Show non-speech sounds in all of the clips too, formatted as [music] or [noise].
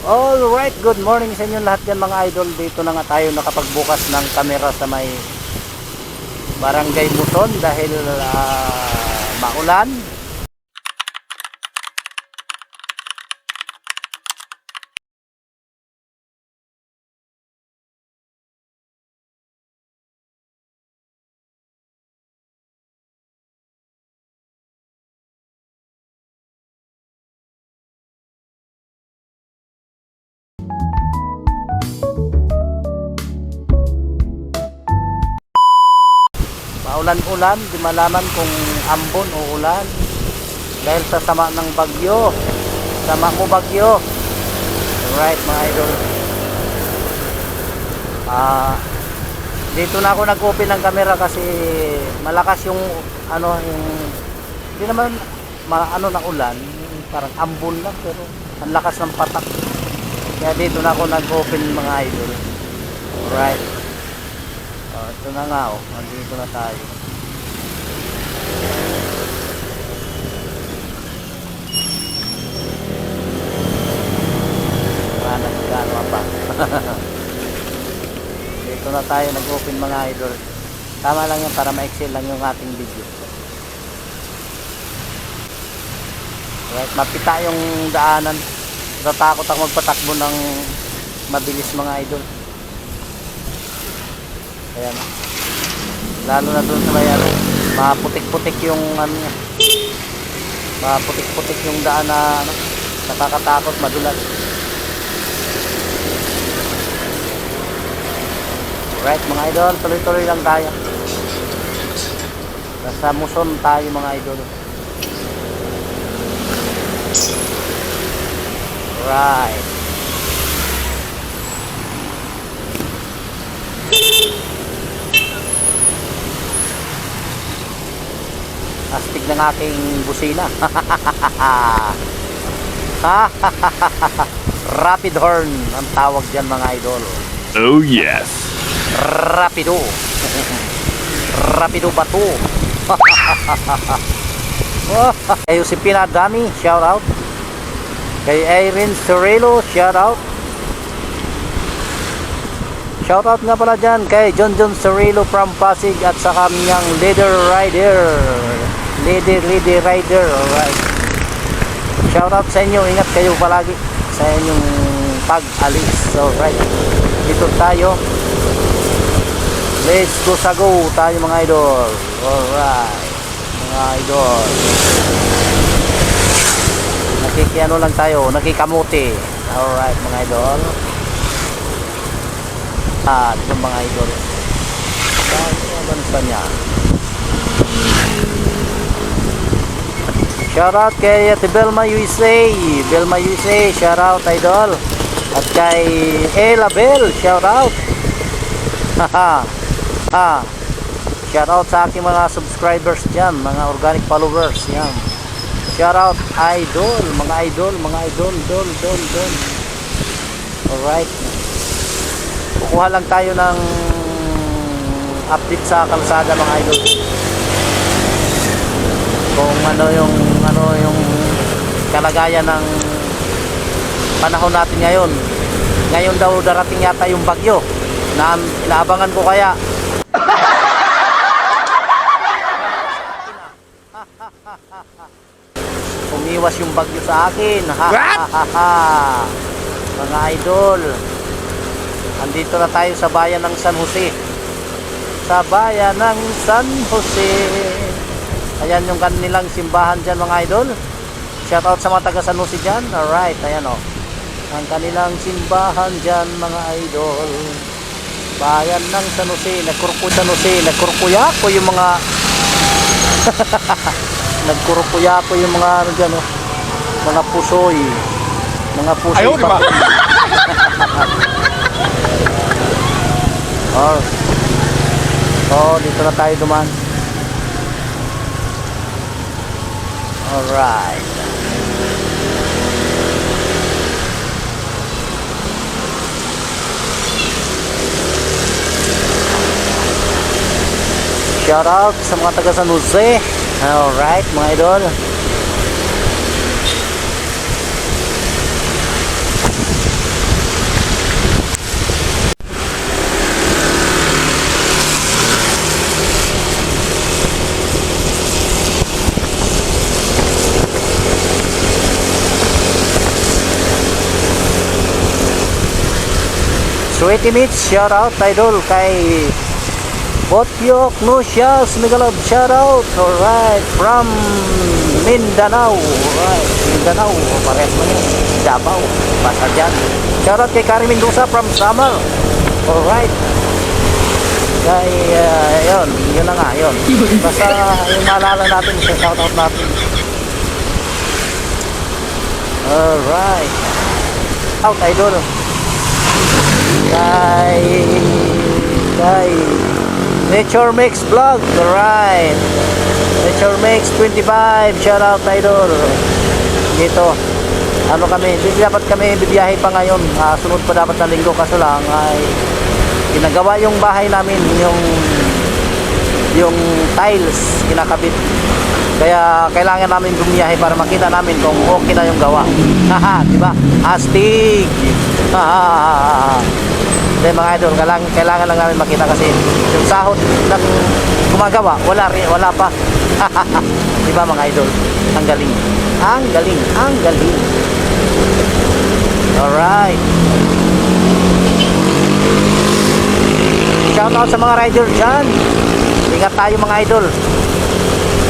Alright, good morning sa inyo lahat yan mga idol. Dito na nga tayo nakapagbukas ng kamera sa may Barangay Muson dahil ah, maulan. Paulan-ulan, di malaman kung ambon o ulan. Dahil sa sama ng bagyo. Sama mo bagyo. Alright mga idol. Ah, dito na ako nag-open ng camera kasi malakas yung ano yung hindi naman ma, ano na ulan, parang ambon lang pero ang lakas ng patak. Kaya dito na ako nag-open mga idol. Alright. Oh, ito na nga oh. Nandito na tayo. Wala na gano'n pa. [laughs] dito na tayo nag-open mga idol. Tama lang yan para ma-excel lang yung ating video. Right, mapita yung daanan. Natakot ako magpatakbo ng mabilis mga idol. Ayan. Lalo na doon sa may ano, maputik-putik yung ano. Maputik-putik yung daan na ano, nakakatakot, madulas. Right mga idol, tuloy-tuloy lang tayo. Nasa Muson tayo mga idol. Right. Astig ng aking busina. [laughs] Rapid horn ang tawag dyan mga idol. Oh yes. Rapido. [laughs] Rapido ba to? [laughs] Kay Josepina Dami, shout out. Kay Irene Sorelo, shout out. Shout out nga pala dyan kay John John Sorelo from Pasig at sa kanyang leader rider. Leader, leader rider, alright. Shout out sa inyo, ingat kayo palagi sa inyong pag-alis. Alright. Dito tayo. Let's go sa go tayo mga idol. Alright. Mga idol. Nakikiano lang tayo. Nakikamuti. Alright mga idol. Ah, ito mga idol. Ano ba niya? Shout out kay Ate Belma USA. Belma USA, shout out idol. At kay Ella Bell, shout out. Haha. Ah, shout out sa aking mga subscribers dyan, mga organic followers, yan. Shout out idol, mga idol, mga idol, dol, dol, dol. Alright. Kukuha lang tayo ng update sa kalsada mga idol. Kung ano yung ano yung kalagayan ng panahon natin ngayon. Ngayon daw darating yata yung bagyo. Na inaabangan ko kaya [laughs] Umiwas yung bagyo sa akin. Ha, ha, ha, ha. Mga idol. Andito na tayo sa bayan ng San Jose. Sa bayan ng San Jose. Ayan yung kanilang simbahan dyan mga idol. Shout out sa mga taga San Jose dyan. Alright, ayan o. Ang kanilang simbahan dyan mga idol. Bayan ng San Jose. Nagkurku San Jose. Nagkurkuya ko yung mga [laughs] nagkurukuya ko yung mga ano dyan, oh. mga pusoy mga pusoy Ayaw, di ba? oh. [laughs] [laughs] oh dito na tayo duman alright. Shout out sa mga taga San Jose. Alright mga idol Sweetie Mitch, shout out idol kay Botyok Nusyas Migalab, shout out. Alright, from Mindanao. Alright, Mindanao. Parehas mo yun. Davao. Basta dyan. Shout out kay Kari Mendoza from Samar. Alright. Kay, uh, yun, yun na nga, yun. Basta yung maalala natin, shout out natin. Alright. Out, idol. Kay, kay, Nature Mix Vlog. Alright. Nature Mix 25. Shout out, idol. Dito. Ano kami, hindi dapat kami bibiyahe pa ngayon. Ah, sunod pa dapat na linggo kaso lang ay ginagawa yung bahay namin yung yung tiles kinakabit kaya kailangan namin bumiyahe para makita namin kung okay na yung gawa [laughs] haha di ba astig haha [laughs] hindi mga idol kailangan, kailangan lang namin makita kasi yung sahod ng gumagawa wala wala pa. [laughs] Di ba mga idol? Ang galing. Ang galing ang galing. Alright. Shout out sa mga rider dyan. Ingat tayo mga idol.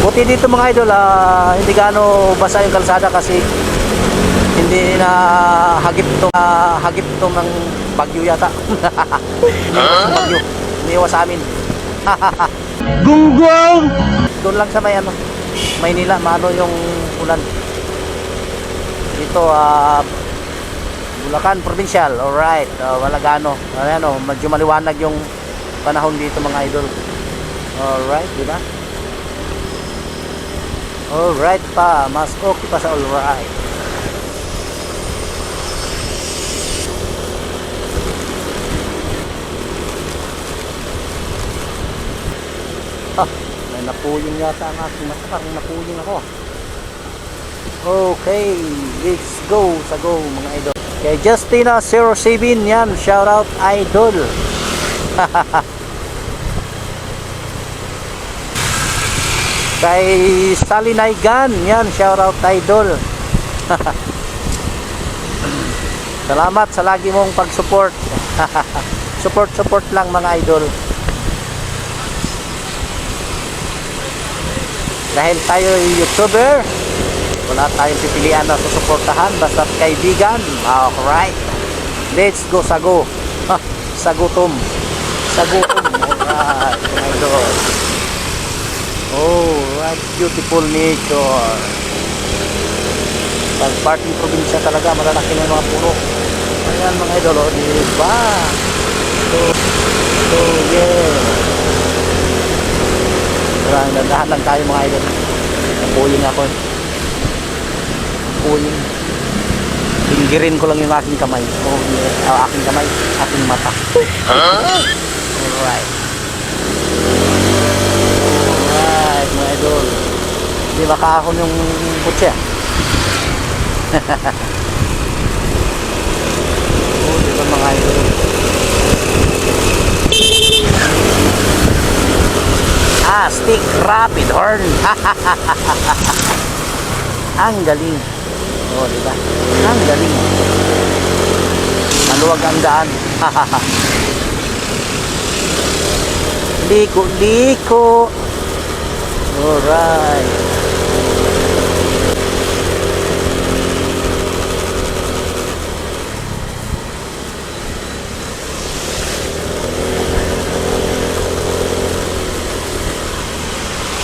Buti dito mga idol, ah, hindi gaano basa yung kalsada kasi hindi na hagip to ah, hagip to ng bagyo yata. [laughs] Ng bagyo. Iniwas sa amin. [laughs] Gunggong! Doon lang sa may ano, Maynila, maano yung ulan. Dito, ah, Bulacan Provincial, alright, uh, wala gaano. Ano, medyo maliwanag yung panahon dito mga idol. Alright, di ba? Alright pa, mas okay pa sa alright. Ah, may napuyong yata ang aking mata. Parang napuyong ako. Okay, let's go sa go mga idol. Kay Justina07 yan, shout out idol. [laughs] Kay Sally Naigan, yan, shout out idol. [laughs] Salamat sa lagi mong pag-support. [laughs] support, support lang mga idol. Dahil tayo ay YouTuber, wala tayong pipilian na susuportahan basta kaibigan. Alright. Let's go sa go. sa gutom. Sa gutom. Alright, mga idol. Oh, right. Beautiful nature. Pag parting probinsya talaga, malalaki na yung mga puno. Ayan mga idol, oh, di ba? So, so yeah. Maraming dandahan lang tayo mga idol. Napuying ako. Napuying. Pinggirin ko lang yung aking kamay. Oh, yeah. Ah, aking kamay. Aking mata. Alright. Alright, mga idol. Hindi makahon yung kutsi [laughs] ah. oh, di ba mga idol? Stick rapid horn. [laughs] Ang galing. Oh, di ba? Ang galing. Maluwag ang daan. [laughs] liko, liko. Alright.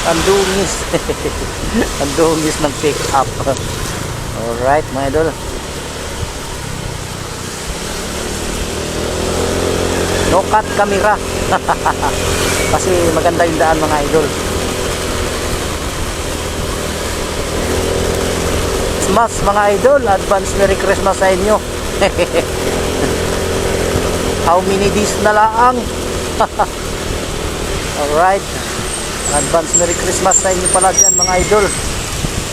Ang dungis. [laughs] Ang dungis ng pick up. [laughs] Alright, mga idol. No cut camera. [laughs] Kasi maganda yung daan mga idol. Christmas mga idol. Advance Merry Christmas sa inyo. How many days na lang? Alright. Advance Merry Christmas sa inyo pala dyan mga idol.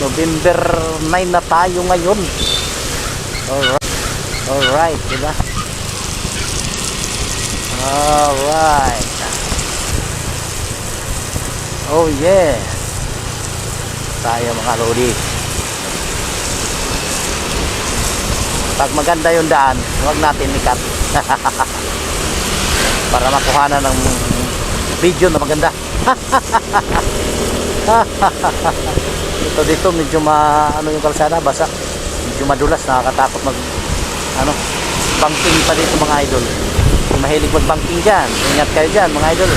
November 9 na tayo ngayon. Alright. Alright, diba? Alright. Oh yeah. Tayo mga lodi. Pag maganda yung daan, huwag natin ikat. [laughs] Para makuha na ng video na maganda. Ito dito medyo ma ano yung kalsada basa. Medyo madulas, nakakatakot mag ano, banking pa dito mga idol. Kung mahilig mag-banking diyan, ingat kayo diyan [laughs] mga idol.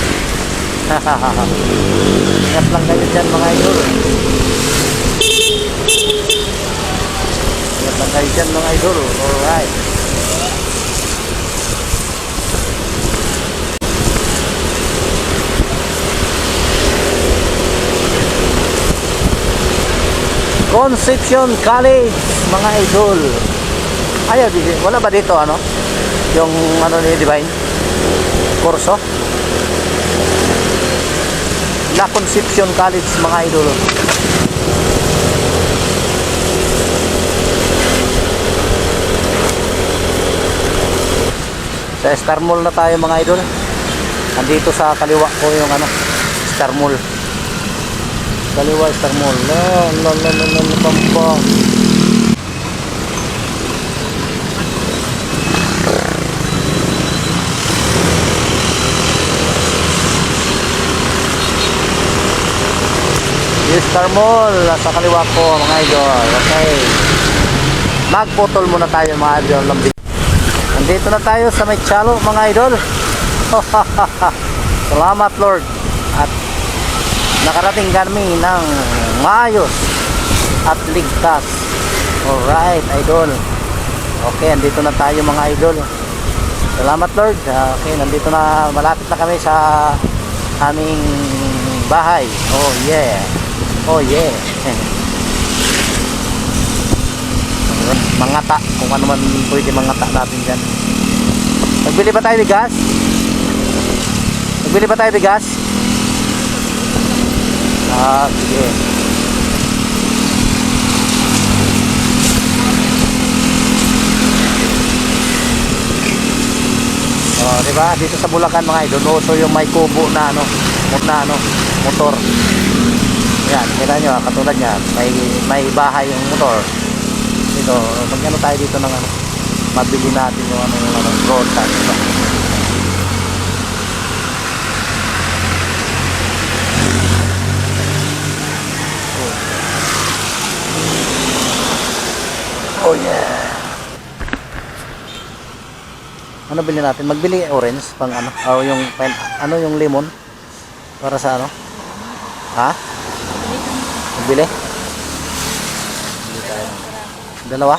ingat lang kayo diyan mga idol. Ingat lang kayo diyan mga idol. Alright. Conception College, mga idol. Ayaw, di, wala ba dito ano? Yung ano ni Divine? Kurso? La Conception College, mga idol. Sa Star Mall na tayo mga idol. Nandito sa kaliwa ko yung ano, Star Mall. Kaliwa Star Mall. La la la la la, la. Yung Star Mall sa kaliwa ko mga idol. Okay. Magputol muna tayo mga idol. Nandito na tayo sa may chalo mga idol. [laughs] Salamat Lord. At nakarating kami ng maayos at ligtas. Alright, idol. Okay, andito na tayo mga idol. Salamat Lord. Ah, Okay, nandito na, malapit na kami sa aming bahay. Oh yeah. Oh yeah. [laughs] mangata, kung ano man pwede mangata natin dyan. Nagbili ba tayo bigas? Nagbili ba tayo bigas? Ah, sige. Oh, di ba? Dito sa Bulacan mga idol, uso yung may kubo na ano, mot na ano, motor. Yan, kita nyo, ah, katulad niyan, may may bahay yung motor. Dito, pag ano tayo dito ng ano, mabili natin yung ano, yung ano, road tax. Diba? Oh yeah. Ano bilhin natin? Magbili orange pang ano? O yung pen, ano yung lemon? Para sa ano? Ha? Magbili? Bili. Dalawa?